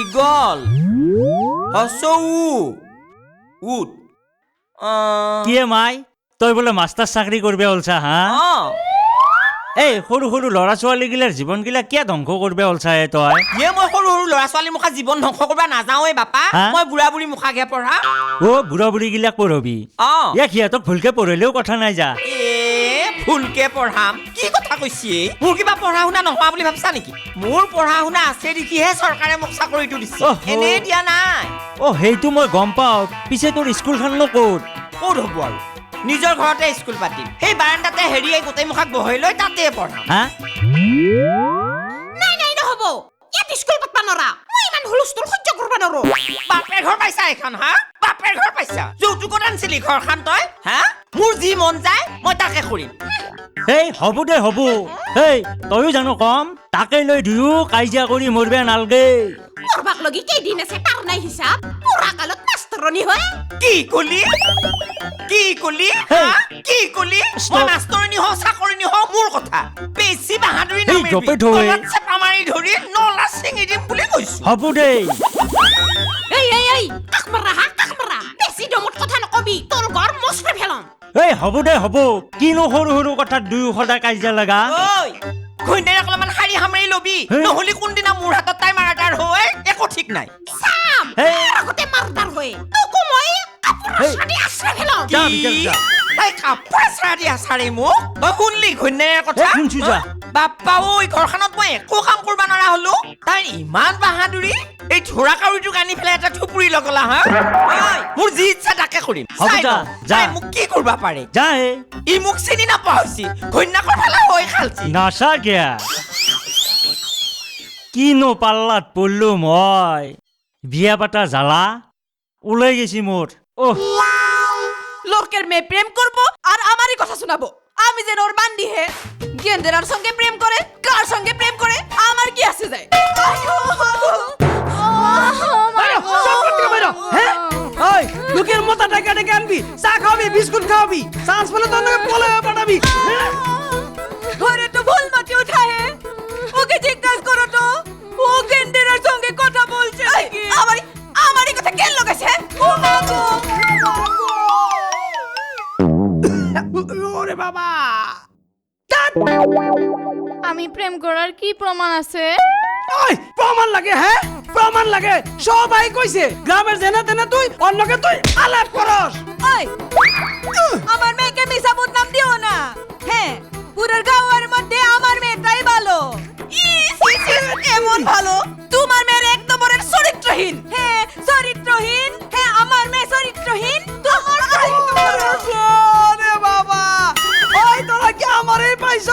Eagle. হচৌ উট কিয়ে মাই? তই বোলে মাষ্টাৰ চাকৰি কৰিব ওলছা হা? এই সৰু সৰু ল'ৰা ছোৱালীগিলাৰ জীৱনগিলা কিয় ধ্বংস কৰিব ওলছা হে তই? ইয়ে মই সৰু সৰু ল'ৰা ছোৱালী মুখা জীৱন ধ্বংস কৰিব নাযাওঁৱে বাপা। মই বুঢ়া বুঢ়ী মুখাকহে পঢ়া। অ বুঢ়া বুঢ়ীগিলাক পঢ়বি। অঁ। ইয়া সিহঁতক ভুলকে পঢ়িলেও কথা নাই যা। এ ভুলকে পঢ়াম? কি কথা কৈছে? মোৰ কিবা পঢ়া শুনা নোহোৱা বুলি ভাবছা নেকি? মোৰ পঢ়া শুনা আছে দেখিহে চৰকাৰে মোক চাকৰিটো দিছে। এনেই দিয়া নাই। অ সেইটো মই গম পাওঁ। পিছে তোৰ স্কুলখননো ক'ত? ক'ত হ'ব আৰু? নিজৰ ঘৰতে স্কুল পাতিম। সেই বাৰাণ্ডাতে হেৰিয়ে গোটেই মুখাক বহাই লৈ তাতে পঢ়াম। হা? নাই নাই নহ'ব। ইয়াত স্কুল পাতবা নৰা মই ইমান হুলস্থুল সহ্য কৰিব নোৱাৰো। বাপেৰ ঘৰ পাইছা এখন হা? বাপেৰ ঘৰ পাইছা? যৌতুকত আনিছিলি ঘৰখন তই হা? মোৰ যি মন যায় মই তাকে কৰিম এই হ'ব দে হ'ব। এই তয়ো জানো কম তাকে লৈ দুয়ো কাজিয়া কৰি মৰিব নালগে। মৰবাক লগি কেইদিন আছে তাৰ নাই হিচাপ। পুৰা কালত মাষ্টৰণী হয়। কি কলি? কি কলি? হা? কি কলি? মই. মাষ্টৰণী হওঁ চাকৰণী হওঁ মোৰ কথা। বেছি বাহাদুৰি নামাৰিবি জপে থৈ। চেপা মাৰি ধৰি নলা ছিঙি দিম বুলি কৈছো। হ'ব দেই এই এই এই কাক মাৰা হা মচৰে ফেলম। এই হ'ব দে হ'ব। কিনো সৰু সৰু কথাত দুয়ো সদায় কাজিয়া লগা? ঐ ঘৈণীয়েক অলপমান শাৰী সামৰি ল'বি। নহ'লে কোনদিনা মোৰ হাতত তাই মাৰাটাৰ হয় একো ঠিক নাই। চাম। আগতে মাৰদাৰ হয়। তোকো মই। আশ্ৰয় ফেলম। তাই কাপোৰ দি আছাৰে মোক? তই শুনলি ঘৈণীয়েকৰ কথা? শুনছো যা। বাপ্পা ঐ ঘৰখনত মই একো কাম কৰিব নোৱাৰা হলো। তাইৰ ইমান বাহাদুৰি। এই ধৰা কাউৰীটোক আনি পেলাই এটা থুপুৰি লগলা হা? ঐ, মোৰ যি ইচ্ছা তাকে কৰিম। যা, যা। মোক কি কৰিব পাৰে? যা ই মোক চিনি নাপোৱা হৈছি ঘৈণীয়েকৰ ফালে হৈ খালছি নাচা গিয়া কিনো পাল্লাত পড়ল মই? বিয়া পাতা জ্বালা? ওলাই গেছি মোর ও লোকের মেয়ে প্রেম করব আর আমারই কথা শোনাবো। আমি যেন ওর বান্ডি হে গেন্দেরার সঙ্গে প্রেম করে কার সঙ্গে প্রেম করে আমার কি আসে যায়? খাওয়াবি বিস্কুট খাওয়াবি চান্স পেলে তোর নাকি পলে পাঠাবি। হ্যাঁ? ঘরে তো ভুল মাটি উঠা হে ওকে জিজ্ঞাসা করো তো ও গেন্দেরার সঙ্গে কথা বলছে নাকি? আমারই আমারই কথা কেন লাগাছে ও মা গো ওরে বাবা। আমি প্রেম করার কি প্রমাণ আছে? ওই প্রমাণ লাগে হ্যাঁ? প্রমাণ লাগে। সবাই কইছে গ্রামের জেনে তেনে তুই অন্যকে তুই আলাপ করস। ওই আমার মেয়েকে মিশা নাম দিও না। হ্যাঁ পুরো গাঁয়ের মধ্যে আমার মেয়েটাই ভালো। এমন ভালো? তোমার মেয়ের এক নম্বরের চরিত্রহীন। হ্যাঁ চরিত্রহীন। হ্যাঁ আমার মেয়ে চরিত্রহীন। তোমার। ওরে বাবা। ওই তোরা কি আমারই পাইছ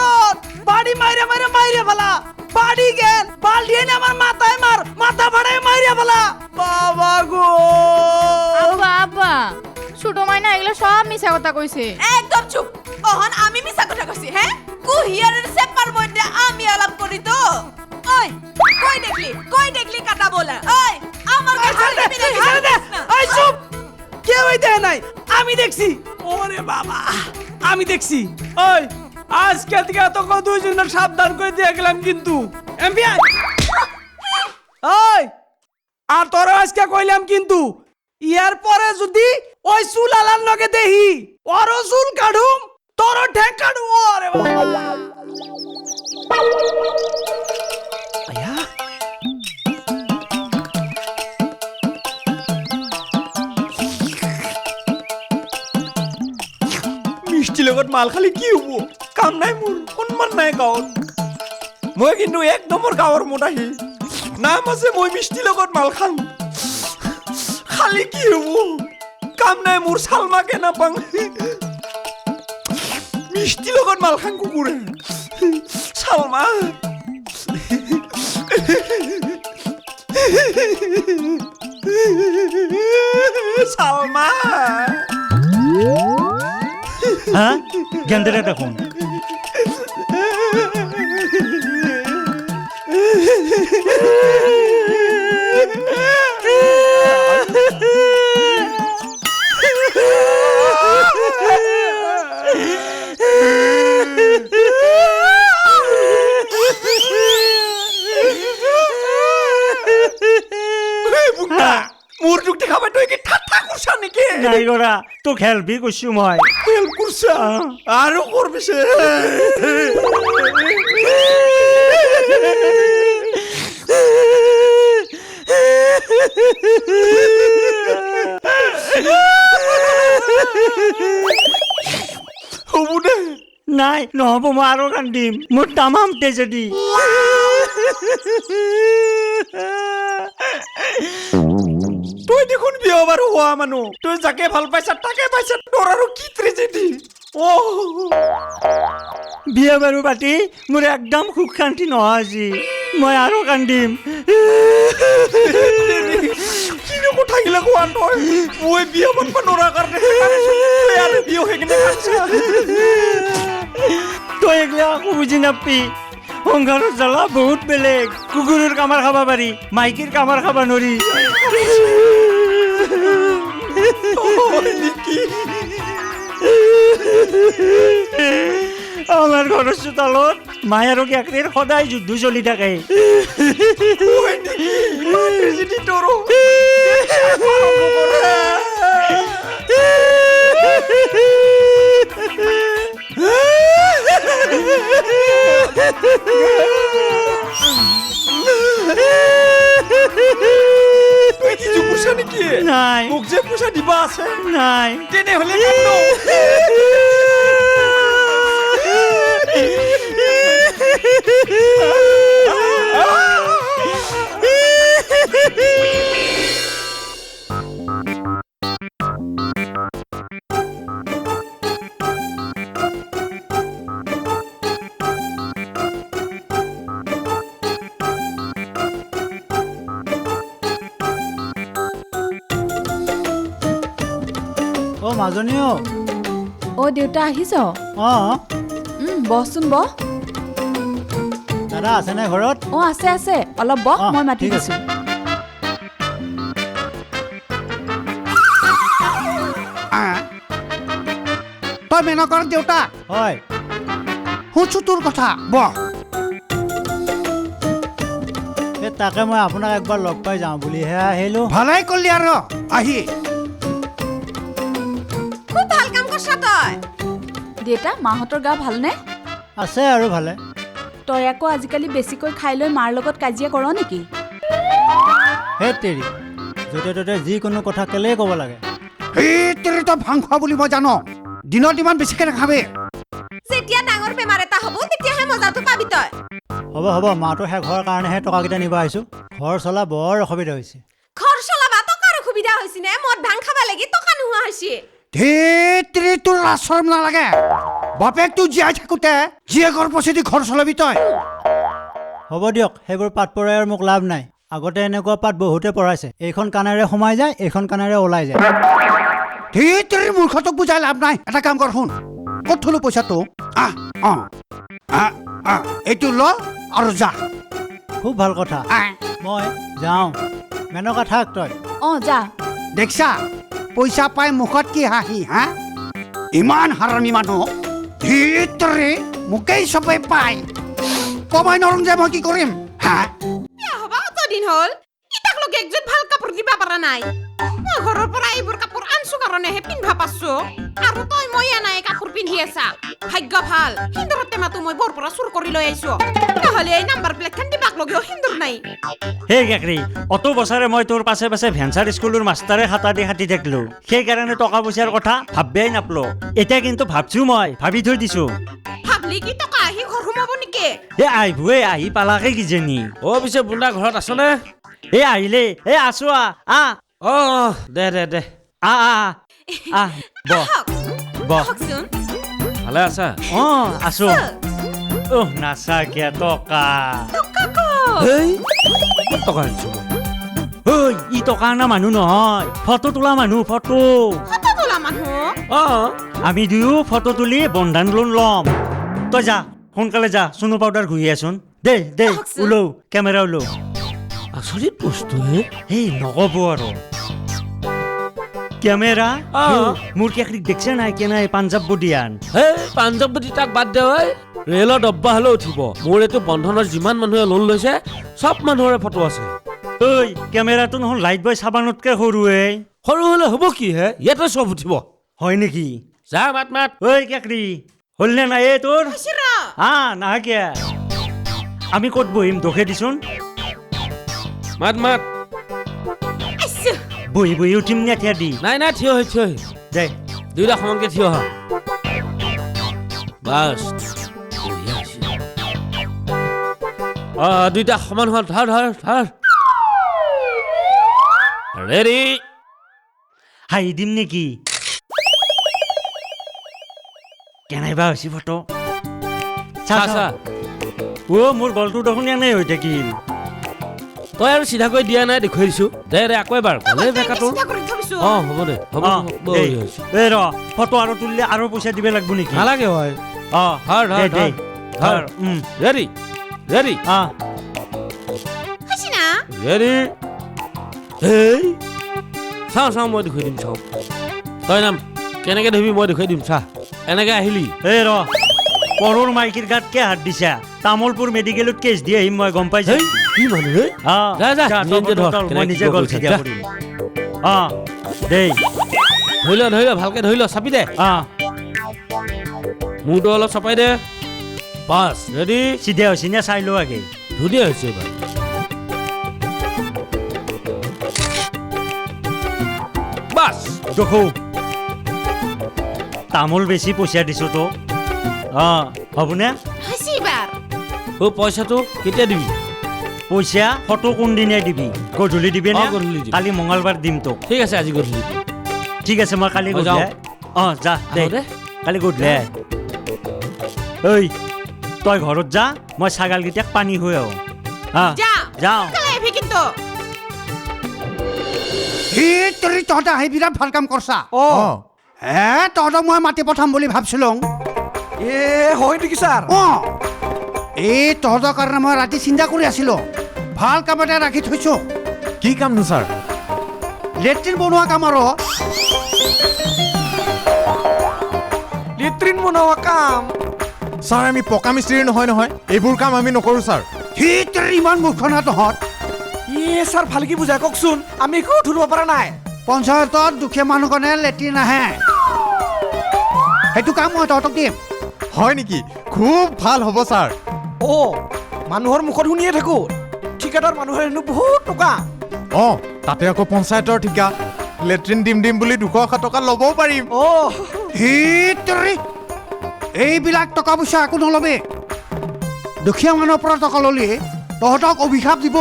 বাড়ি মাইরে মাইরে মাইরে ফেলা। বাড়ি গেন বাল্টি এনে আমার মাথায় মার মাথা ফাড়ায় মাইরে ফেলা। বাবা গো। আব্বা আব্বা ছোট মাইনা এগুলো সব মিছা কথা কইছে। একদম চুপ। অহন আমি মিছা কথা কইছি হ্যাঁ? কুহিয়ারের সেপার মধ্যে আমি আলাপ করি তো। ওই কই দেখলি? কই দেখলি কাটা বলা? ওই আমার কাছে। না। চুপ। কেউই দেয় নাই। আমি দেখছি। ওরে বাবা আমি দেখছি। ওই আজকে থেকে তোকে দুইজনের সাবধান করে দিয়ে গেলাম কিন্তু। এমপিআই ওই আর তোর আজকে কইলাম কিন্তু, ইয়ার পরে যদি ওই চুল আলার লগে দেহি, ওরও চুল কাঢুম তোরও ঠেক কাঢুম ওরে মিষ্টি লগত মাল খালি কি হ'ব? কাম নাই মোৰ সন্মান নাই গাঁৱত। মই কিন্তু এক নম্বৰ গাঁৱৰ মতাহি নাম আছে মই মিষ্টি লগত মাল খাম। খালি কি হ'ব? কাম নাই মোৰ চালমাকে নাপাং মিষ্টি লগত মাল খাং কুকুৰে। চালমা। চালমা। হ্যাঁ গেন্দেরে দেখুন। মোর যুগটি খাবার তুই কি ঠাট্টা করছ নাকি? নাই গোরা তো খেলবি কইছি মই খেল করছ? আরও করবি সে? নাই নহ'ব মই আৰু কান্দিম মোৰ তামাম তেজেদি তুই দেখোন বিয়া বাৰু হোৱা মানুহ। তই যাকে ভালো পাইছা তাকে পাইছা তোৰ আৰু কি ট্ৰেজেডি অ বিয়া বাৰু পাতি মোৰ একদম সুখ শান্তি নহয় আজি। মই আৰু কান্দিম। কিনো কথা গিলা কোৱা তই মই বিয়া পাতিব নোৱাৰা কাৰণে আৰু বিয়া হৈ কিনে তই এইগিলা একো বুজি নাপি সংসাৰৰ জ্বালা বহুত বেলেগ। কুকুৰৰ কামাৰ খাব পাৰি। মাইকীৰ কামাৰ খাব নোৱাৰি। আমাৰ ঘৰৰ চোতালত মায়ে আৰু কেকৰিৰ সদায় যুদ্ধ চলি থাকে। হয় নেকি নাই। মোক যে পইচা দিবা আছে? নাই। তেনেহ'লে কান্দ। মাজনী অ অ' দেউতা আহিছ? অ। বহচোন বহ দাদা আছেনে ঘৰত? অ' আছে আছে। অলপ বহ মই মাতি। দিছোঁ। তই মেনকৰ দেউতা? হয়। শুনছো তোৰ কথা। বহ এই তাকে মই আপোনাক একবাৰ লগ পাই যাওঁ বুলিহে আহিলোঁ। ভালেই কৰিলি আৰু। আহি। দেউতা মাহঁতৰ গা ভালনে? আছে আৰু ভালে। তই আকৌ আজিকালি বেছিকৈ খাই লৈ মাৰ লগত কাজিয়া কৰ নেকি? হে তেৰি য'তে ত'তে যিকোনো কথা কেলেই ক'ব লাগে। তেৰি তই ভাং খোৱা বুলি মই জানো। দিনত ইমান বেছিকে নাখাবি। যেতিয়া ডাঙৰ বেমাৰ এটা হ'ব তেতিয়াহে মজাটো পাবি তই। হ'ব হ'ব মাহটো শেষ হোৱাৰ কাৰণেহে টকাকেইটা নিব আহিছোঁ। ঘৰ চলা বৰ অসুবিধা হৈছে। ঘৰ চলাবা টকাৰ অসুবিধা হৈছে নে? মদ ভাং খাবা লাগি টকা নোহোৱা হৈছে। ধেই তেৰি তোৰ লাজ চৰম নালাগে। বাপেক তোৰ জীয়াই থাকোতে জীয়েকৰ পইচা ঘৰ চলাবি তই। হ'ব দিয়ক সেইবোৰ পাত পৰাই আৰু মোক লাভ নাই। আগতে এনেকুৱা পাত বহুতে পঢ়াইছে এইখন কাণেৰে সোমাই যায় এইখন কাণেৰে ওলাই যায়। ধেই তেৰি মূৰ্খটোক বুজাই লাভ নাই। এটা কাম কৰ শুন। ক'ত থলো পইচাটো? আহ অঁ এইটো ল আৰু যা। খুব ভালো কথা। আহ, মই যাওঁ। মেনকা থাক তই। অ' যা। দেখছা? পইচা পাই মুখত কি হাঁহি, হা? ইমান হাৰণি মানুহ ধেই মোকেই চবেই পাই কমাই নৰং যে মই কি কৰিম, হা? দিন হ'ল। লগে একযোৰ ভালো কাপোৰ দিবা পাৰা নাই। মই ঘৰৰ পৰা এইবোৰ কাপোৰ আনছো কাৰণেহে পিন্ধবা পাৰছো আৰু তই মই এনাই কাপোৰ পিন্ধি আছা। ভাগ্য ভালো সিন্দুৰৰ টেমাটো মই বৰ পৰা চুৰ কৰি লৈ আহিছো নহ'লে এই নাম্বাৰ প্লেটখন দিবাক লগেও সিন্দুৰ নাই। হে কেকৰি অত বছৰে মই তোৰ পাছে পাছে ভেঞ্চাৰ স্কুলৰ মাষ্টাৰে খাতা দি খাটি থাকিলো সেইকাৰণে টকা পইচাৰ কথা ভাবিয়াই নাপলো। এতিয়া কিন্তু ভাবছ মই ভাবি থৈ দিছো। ভাবলি কি টকা আহি ঘৰ সোমাব নেকি? এ আহিবয়ে আহি পালাকে কিজানি। অ পিছে বুন্দা ঘৰত আছনে? এ আহিলে এ আছো আ আ। অ দে দে দে। আ আ আ। বহ আহকচোন ভালে আছা? অ আছো। অহ নাচাকিয়া টকা। টকা? হেই টকা আনিছো ঐ ই টকা অনা মানুহ নহয়। ফটো তোলা মানুহ ফটো। ফটো তোলা মানুহ? অ। আমি দুয়ো ফটো তুলি বন্ধন লোন ল'ম। তই যা সোনকালে যা। চুনু পাউডাৰ ঘূৰি আছোন। দেই দেই আহকচোন। ওলও কেমেৰা ওলও আচৰিত বস্তু এই নক'ব আৰু কেমেৰা। মোৰ কেকৰিক দেখছে নাই কেনাই পাঞ্জাৱ বডিয়ান? হে পাঞ্জাৱতী তাক বাদ দে ঐ। ৰেলৰ ডব্বা হ'লেও উঠিব। মোৰ এইটো বন্ধনৰ যিমান মানুহে লোন লৈছে চব মানুহৰে ফটো আছে। ঐ কেমেৰাটো নহ'ল লাইট বয় চাবানতকে সৰুৱে সৰু হ'লে হ'ব কি হে? ইয়াতে চব উঠিব। হয় নেকি? যা মাত মাত। ঐ কেকৰি। হ'লনে নাই এই তোৰ? হা নাহা কিয়া। আমি ক'ত বহিম? দোষে দিছোন মাত মাত। বহি বহি উঠিম নে থিয়া দি। নাই নাই থিয় হৈ থিয় হৈ। দে। দুইটা সমানকে থিয় বাছ বঢ়িয়া অ দুইটা সমান হোৱা ধৰ ধৰ ধৰ। ৰেডি হাঁহি দিম নেকি? কেনেবা হৈছে ফটো? চা চা চা। চা। অ' মোৰ গলটো দেখোন এনেই হৈ থাকিল। তই আৰু চিধাকৈ দিয়া নাই দেখুৱাই দিছো। দে দে আকৌ এবাৰ। ভালে বেকাটো অ হ'ব দে হ'ব এই ৰ ফটো আৰু তুলিলে আৰু পইচা দিব লাগিব নেকি? নালাগে হয়। অ ধৰ, ধৰ, ধৰ। ধৰ উম। ৰেডি ৰেডি অ। ৰেডি এই। চাওঁ চাওঁ মই দেখুৱাই দিম চাওঁ। তই নাম কেনেকে ধৰিবি মই দেখুৱাই দিম চা। এনেকে আহিলি। এই ৰ পৰৰ মাইকীৰ গাত কে হাত দিছা? তামোলপুৰ মেডিকেলত কেছ দি আহিম মই গম পাইছো? কি মানুহ হে অ যা, যা, যা, নিজে মই নিজে গল পাৰিছা, ঠিকা যা। দেই ধৰি ল ধৰি ল ভালকে ধৰি ল চাপি দে। অ মূৰটো অলপ চাপাই দে। বাছ ৰেডি? চিধা হৈছে নে চাই লো আগে? ধুনীয়া হৈছে এইবাৰ। বাছ। দেখো তামোল বেছি পইচা দিছো তো। অ হ'বনে অ পইচাটো কেতিয়া দিবি? পইচা ফটো কোনদিনাই দিবি? গধূলি দিবি নে? অ, গধূলি দিম। কালি মঙলবাৰ দিম তোক। ঠিক আছে আজি গধূলি দিম। ঠিক আছে মই কালি অ, গধূলি যাওঁ। অ যা দে। আহো দে। কালি গধূলি আহ। ঐ তই ঘৰত যা মই ছাগালকেইটাক পানী হৈ আহোঁ। হা যা। যাওঁ। কালে আহিবি কিন্তু? সি তৰি তহঁতে আহি বিৰাট ভালো কাম কৰছা। অ। হে তহঁতক মই মাতি পঠাম বুলি ভাবছিলো। এ হয় নেকি ছাৰ? অ। এই তহঁতৰ কাৰণে মই ৰাতি চিন্তা কৰি আছিলো। ভালো কাম এটা ৰাখি থৈছো। কি কামনো ছাৰ? লেট্ৰিন বনোৱা কাম আৰু। লেট্ৰিন বনোৱা কাম? ছাৰ আমি পকা মিস্ত্ৰী নহয় নহয়। এইবোৰ কাম আমি নকৰোঁ ছাৰ। সি তৰি ইমান মূৰ্খ না তহঁত? এ ছাৰ ভালকে বুজাই কওকচোন। আমি একো ধৰিব পৰা নাই। পঞ্চায়তত দুখীয়া মানুহ কাৰণে লেট্ৰিন আহে। সেইটো কাম মই তহঁতক দিম। হয় নেকি? খুব ভালো হ'ব ছাৰ। অ মানুহৰ মুখত শুনিয়ে থাকো। ঠিকাদাৰ মানুহৰ হেনো বহুত টকা। অঁ তাতে আকৌ পঞ্চায়তৰ ঠিকা। লেট্ৰিন দিম দিম বুলি দুশ এশ টকা ল'বও পাৰিম। অ। এইবিলাক টকা পইচা একো নল'বি। দুখীয়া মানুহৰ পৰা টকা ল'লি তহঁতক অভিশাপ দিব।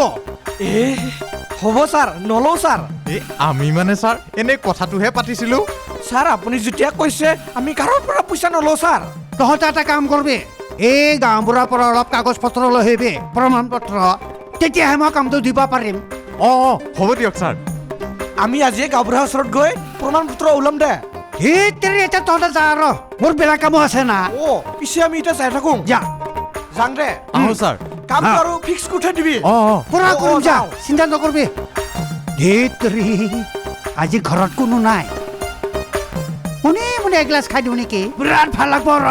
এ হ'ব ছাৰ নলওঁ ছাৰ। এই আমি মানে ছাৰ এনেই কথাটোহে পাতিছিলোঁ। ছাৰ আপুনি যেতিয়া কৈছে আমি কাৰোৰ পৰা পইচা নলওঁ ছাৰ। তহঁতে এটা কাম কৰবি। এই গাঁওবুঢ়াৰ পৰা অলপ কাগজ পত্ৰ লৈ আহিবি প্ৰমাণ পত্ৰ তেতিয়াহে মই কামটো দিব পাৰিম। অঁ অঁ হ'ব দিয়ক ছাৰ। আমি আজিয়ে গাঁওবুঢ়াৰ ওচৰত গৈ প্ৰমাণ পত্ৰ ওলাম দে। সি তেৰি এতিয়া তহঁতে যা আৰু মোৰ বেলেগ কামো আছে না। অ পিছে আমি এতিয়া চাই থাকো। যা। যাং দে। আহোঁ ছাৰ। কাম আৰু ফিক্স কৰি থৈ দিবি। অঁ অঁ। পুৰা কৰিম যা। চিন্তা নকৰবি। ধেতৰি আজি ঘৰত কোনো নাই। শুনি মানে এগিলাচ খাই দিওঁ নেকি? বিৰাট ভালো লাগব ৰ।